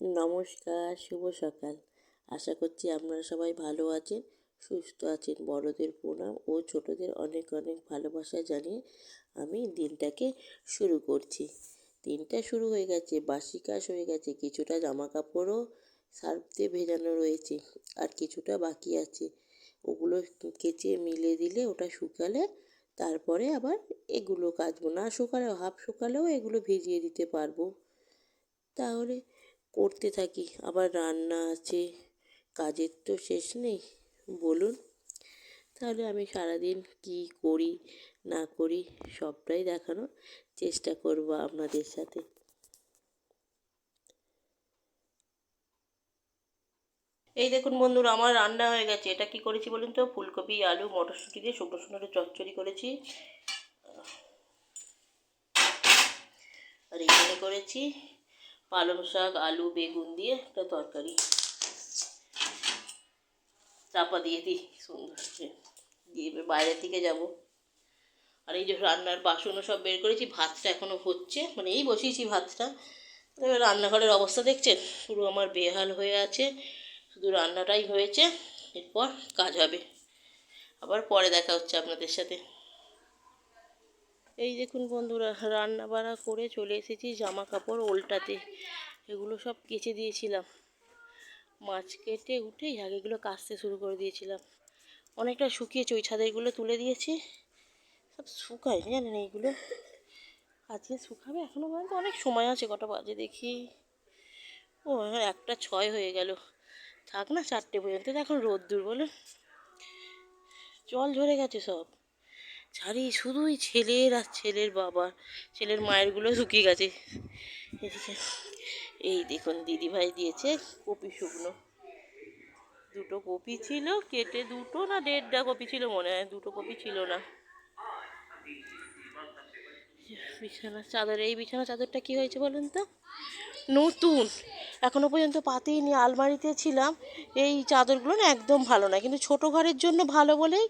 নমস্কার, শুভ সকাল। আশা করছি আপনারা সবাই ভালো আছেন, সুস্থ আছেন। বড়দের প্রণাম ও ছোটদের অনেক অনেক ভালোবাসা জানিয়ে আমি দিনটাকে শুরু করছি। দিনটা শুরু হয়ে গেছে, বাসি কাজ হয়ে গেছে, কিছুটা জামা কাপড়ও সার্ফ দিয়ে ভেজানো রয়েছে আর কিছুটা বাকি আছে। ওগুলো কেচে মিলে দিলে ওটা শুকালে তারপরে আবার এগুলো কাচবো। না শুকালেও, হাফ শুকালেও এগুলো ভিজিয়ে দিতে পারব। তাহলে করতে থাকি। আবার রান্না আছে, কাজের তো শেষ নেই, বলুন। তাহলে আমি সারাদিন কি করি, না করি, সবটাই দেখানোর চেষ্টা করব আপনাদের সাথে। এই দেখুন বন্ধুরা, আমার রান্না হয়ে গেছে। এটা কি করেছি বলুন তো? ফুলকপি, আলু, মটরশুঁটি দিয়ে শুকনো শুকনো চচ্চড়ি করেছি। আর এখানে করেছি পালং শাক, আলু, বেগুন দিয়ে একটা তরকারি। চাপা দিয়ে দিই, সুন্দর দিয়ে এবার বাইরের দিকে যাব। আর এই যে রান্নার বাসনও সব বের করেছি, ভাতটা এখনও হচ্ছে। মানে এই বসিয়েছি ভাতটা। এবার রান্নাঘরের অবস্থা দেখছেন? পুরো আমার বেহাল হয়ে আছে। শুধু রান্নাটাই হয়েছে, এরপর কাজ হবে। আবার পরে দেখা হচ্ছে আপনাদের সাথে। এই দেখুন বন্ধুরা রান্না বাড়া করে চলে এসেছি জামা কাপড় ওল্টাতে। এগুলো সব কেচে দিয়েছিলাম। মাছ কেটে উঠেই আগেগুলো কাচতে শুরু করে দিয়েছিলাম। অনেকটা শুকিয়েছে ওই ছাদেরগুলো তুলে দিয়েছি। সব শুকায় জানেন এইগুলো? আজকে শুকাবে? এখনও পর্যন্ত অনেক সময় আছে, কটা বাজে দেখি। ও একটা ছয় হয়ে গেল। থাক না, চারটে পর্যন্ত। এখন রোদ্দুর বলে জল ঝরে গেছে সব। ছাড়ি, শুধুই ছেলের আর ছেলের বাবা। ছেলের মায়েরগুলো শুকিয়ে গেছে। এদিকে, এই দেখুন, দিদিভাই দিয়েছে কপি শুকনো। দুটো কপি ছিল, কেটে দুটো না দেড়টা কপি ছিল মনে হয়, দুটো কপি ছিল না। বিছানার চাদর, এই বিছানার চাদরটা কি হয়েছে বলুন তো? নতুন, এখনও পর্যন্ত পাতেই নিয়ে আলমারিতে ছিলাম। এই চাদরগুলো না একদম ভালো না কিন্তু ছোট ঘরের জন্য ভালো বলেই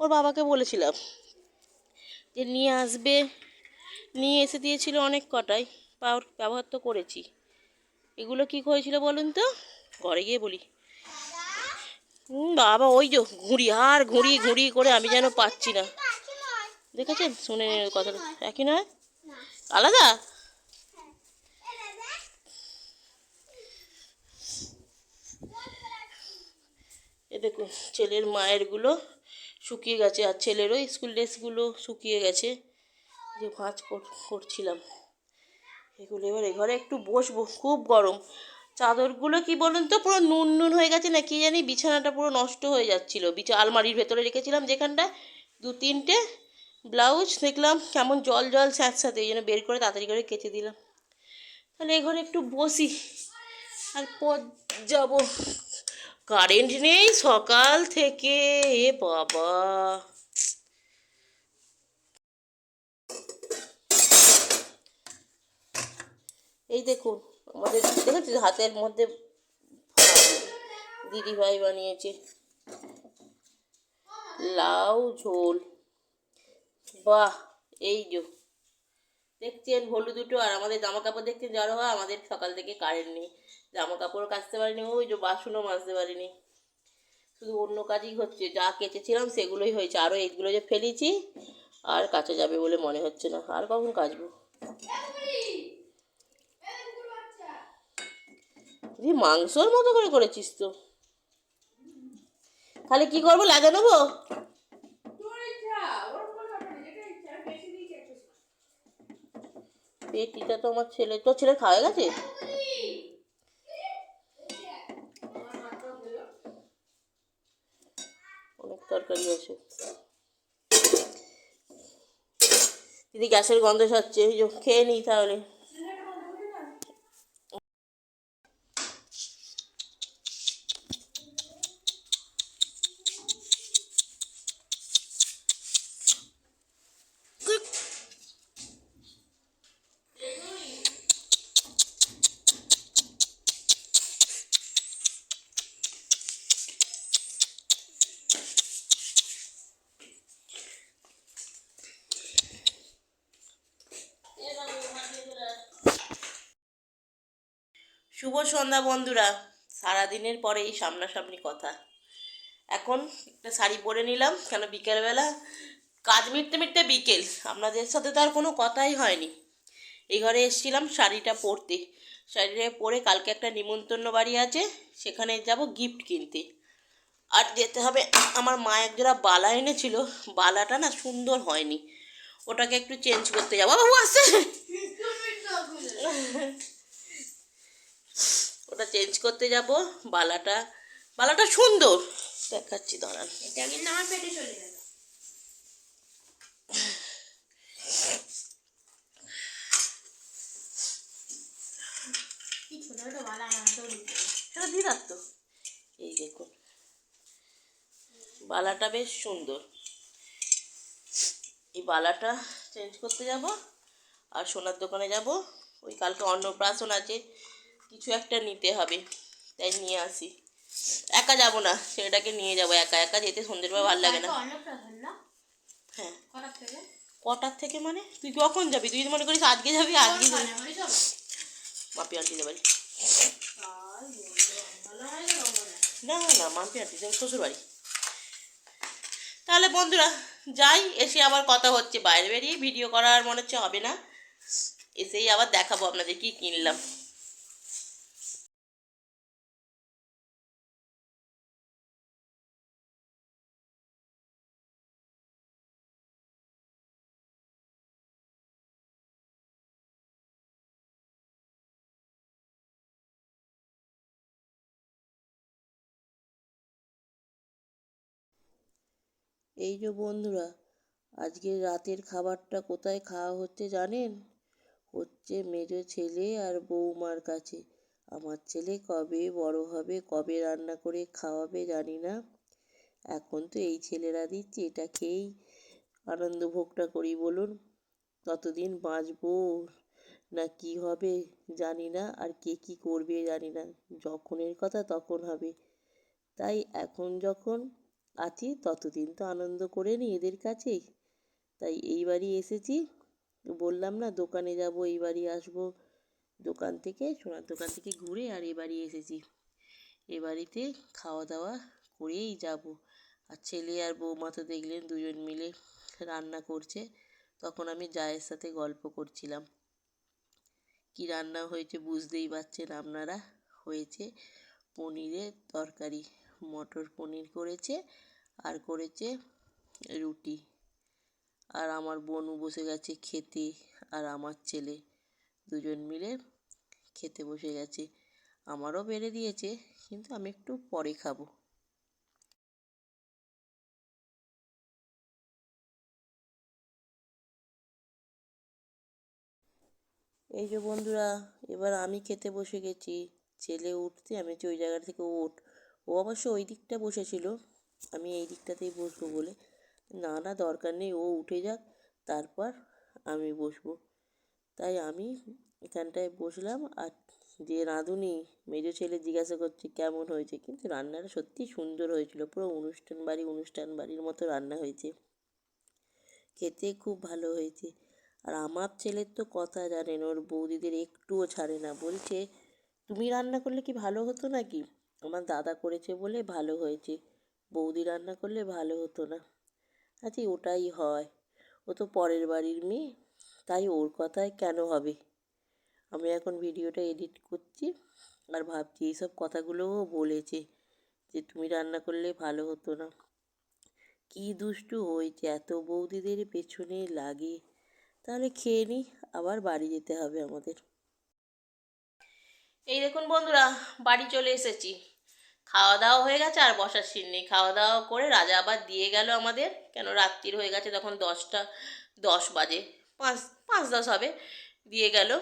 ওর বাবাকে বলেছিলাম। যে নিয়ে আসবে, নিয়ে এসে দিয়েছিল অনেক কটাই পাওয়ার ব্যবহার তো করেছি। এগুলো কি হয়েছিল বলুন তো? ঘরে গিয়ে বলি। বাবা, ওই যে ঘুড়ি, আর ঘুড়ি ঘুড়ি করে আমি যেন পাচ্ছি না। দেখেছেন? শুনে কথাটা। একই নয়? আলাদা? এ দেখুন, ছেলের মায়েরগুলো শুকিয়ে গেছে আর ছেলেরও স্কুল ড্রেসগুলো শুকিয়ে গেছে। যে ভাঁজ করছিলাম। এগুলো এবার এ ঘরে একটু বসবো, খুব গরম। চাদরগুলো কি বলুন তো, পুরো নুন নুন হয়ে গেছে না কি জানি, বিছানাটা পুরো নষ্ট হয়ে যাচ্ছিল। বিছা, আলমারির ভেতরে রেখেছিলাম যেখানটায় দু তিনটে ব্লাউজ দেখলাম, কেমন জল জল স্যাঁত স্যাঁতস্যাঁতে এই জন্য বের করে তাড়াতাড়ি করে কেচে দিলাম। তাহলে এ ঘরে একটু বসি, আর পর যাব। কারেন্ট নেই সকাল থেকে, এ বাবা। এই দেখুন, আমাদের দেখেছি হাতের মধ্যে দিদিভাই বানিয়েছে। লাউ ঝোল। বাহ, এই যে। দেখছেন, হলুদ দুটো আর আমাদের জামা কাপড় দেখছেন যারা হয় আমাদের সকাল থেকে কারেন্ট নেই। জামা কাপড় কাচতে পারিনি, ওই যে বাসনও মাজতে পারিনি। শুধু অন্য কাজই হচ্ছে, যা কেচেছিলাম সেগুলোই হয়েছে। আরও এইগুলো যে ফেলেছি, আর কাছে যাবে বলে মনে হচ্ছে না। আর কখন কাচবো? তুই মাংসর মতো করে করেছিস তো। তাহলে কি করব লাগা নেব পেটিটা তো আমার ছেলে তো ছেলে খাওয়া গেছে? অনেক তরকারি আছে। দিদি গ্যাসের গন্ধ ছাড়ছে খেয়ে নিই তাহলে। শুভ সন্ধ্যা বন্ধুরা। সারাদিনের পরে এই সামনাসামনি কথা। এখন একটা শাড়ি পরে নিলাম কেন বিকেলবেলা? কাজ মিটতে মিটতে বিকেল। আপনাদের সাথে তো আর কোনো কথাই হয়নি। এই ঘরে এসেছিলাম শাড়িটা পরতে। শাড়িটা পরে কালকে একটা নিমন্ত্রণ বাড়ি আছে সেখানে যাব গিফট কিনতে। আর যেতে হবে আমার মা একজোড়া বালা এনেছিল। বালাটা না সুন্দর হয়নি। ওটাকে একটু চেঞ্জ করতে যাব। বাবু আসছে! ওটা চেঞ্জ করতে যাব। বালাটা বালাটা সুন্দর। দেখাচ্ছি দাঁড়ান। এটা কিন্তু আমার পেটে চলে। সেটা এই দেখুন। বালাটা বেশ সুন্দর। এই বালাটা চেঞ্জ করতে যাব। আর সোনার দোকানে যাব। ওই কালকে অন্নপ্রাশন আছে। কিছু একটা নিতে হবে। তাই নিয়ে আসি। একা যাব না ছেলেটাকে নিয়ে যাব একা। একা যেতে সন্ধ্যের পর ভালো লাগে না। হ্যাঁ। কটার থেকে? মানে? তুই কখন যাবি? তুই যদি মনে করিস আজকে যাবি আজকে যাবি। বারে হয়েছে? মাপি আনতে যাবি রমনা। না না মাম্পি আন্টি যাব শ্বশুর বাড়ি তাহলে বন্ধুরা যাই এসে আবার কথা হচ্ছে। বাইরে বেরিয়ে ভিডিও করার মনে হচ্ছে হবে না। এসেই আবার দেখাবো আপনাদের কি কিনলাম। এই যে বন্ধুরা, আজকে রাতের খাবারটা কোথায় খাওয়া হচ্ছে জানেন? হচ্ছে মেজো ছেলে আর বৌমার কাছে। আমার ছেলে কবে বড় হবে, কবে রান্না করে খাওয়াবে জানি না। এখন তো এই ছেলেরা দিচ্ছে, এটা খেয়েই আনন্দ ভোগটা করি বলুন। ততদিন বাঁচবো না কি হবে জানি না, আর কে কি করবে জানি না। যখনের কথা তখন হবে। তাই এখন যখন আছি ততদিন তো আনন্দ করে নি এদের কাছেই। তাই এই বাড়ি এসেছি। বললাম না, দোকানে যাব, এই বাড়ি আসব। দোকান থেকে, সোনার দোকান থেকে ঘুরে আর এ বাড়ি এসেছি। এ বাড়িতে খাওয়া দাওয়া করেই যাব। আর ছেলে আর বৌমা তো দেখলেন দুজন মিলে রান্না করছে। তখন আমি জায়ের সাথে গল্প করছিলাম। কি রান্না হয়েছে বুঝতেই পারছেন আপনারা? হয়েছে পনিরের তরকারি। মটর পনির করেছে আর করেছে রুটি। আর আমার বোনও বসে গেছে খেতে আর আমার ছেলে দুজন মিলে খেতে বসে গেছে। আমারও বেড়ে দিয়েছে, কিন্তু আমি একটু পরে খাব। এই যে বন্ধুরা, এবার আমি খেতে বসে গেছি। ছেলে উঠতে, আমি ওই জায়গা থেকে ওঠ ও অবশ্য ওই দিকটা বসেছিল, আমি এই দিকটাতেই বসবো বলে। না না, দরকার নেই, ও উঠে যাক, তারপর আমি বসবো। তাই আমি এখানটায় বসলাম আর যে রাঁধুনি, মেজো ছেলে জিজ্ঞাসা করছে, কেমন হয়েছে? কিন্তু রান্নাটা সত্যি সুন্দর হয়েছিল, পুরো অনুষ্ঠান বাড়ি অনুষ্ঠান বাড়ির মতো রান্না হয়েছে। খেতে খুব ভালো হয়েছে। আর আমার ছেলের তো কথা জানেন, ওর বৌদিদের একটুও ছাড়ে না। বলছে, তুমি রান্না করলে কি ভালো হতো নাকি? আমার দাদা করেছে বলে ভালো হয়েছে। বৌদি রান্না করলে ভালো হতো না। আচ্ছা ওটাই হয়। ও তো পরের বাড়ির মেয়ে, তাই ওর কথায় কেন হবে? আমি এখন ভিডিওটা এডিট করছি আর ভাবছি এইসব কথাগুলোও বলেছে যে তুমি রান্না করলে ভালো হতো না। কী দুষ্টু হয়েছে, এত বৌদিদের পেছনে লাগে। তাহলে খেয়ে নিই আবার বাড়ি যেতে হবে আমাদের। এই দেখুন বন্ধুরা, বাড়ি চলে এসেছি। খাওয়া দাওয়া হয়ে গেছে আর বসার সিন নেই। খাওয়া দাওয়া করে রাজা আবার দিয়ে গেল আমাদের। কেন? রাত্রির হয়ে গেছে তখন দশটা, দশ বাজে। পাঁচ পাঁচ দশ হবে। দিয়ে গেল।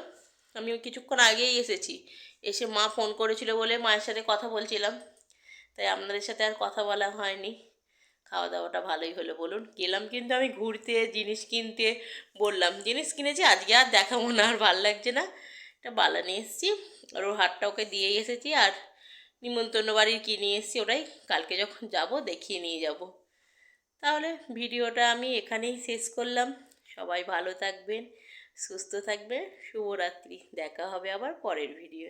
আমি কিছুক্ষণ আগেই এসেছি। এসে মা ফোন করেছিল বলে মায়ের সাথে কথা বলছিলাম। তাই আপনাদের সাথে আর কথা বলা হয়নি। খাওয়া দাওয়াটা ভালোই হলো বলুন। গেলাম কিন্তু আমি ঘুরতে, জিনিস কিনতে বললাম। জিনিস কিনেছি, আজকে আর দেখাবো না, আর ভালো লাগছে না। একটা বালা নিয়ে এসেছি। আর ওর হাতটা ওকে দিয়েই এসেছি। আর নিমন্ত্রণ বাড়ির কী নিয়ে এসেছি ওটাই কালকে যখন যাব, দেখিয়ে নিয়ে যাব। তাহলে ভিডিওটা আমি এখানেই শেষ করলাম। সবাই ভালো থাকবেন, সুস্থ থাকবেন, শুভরাত্রি। দেখা হবে আবার পরের ভিডিও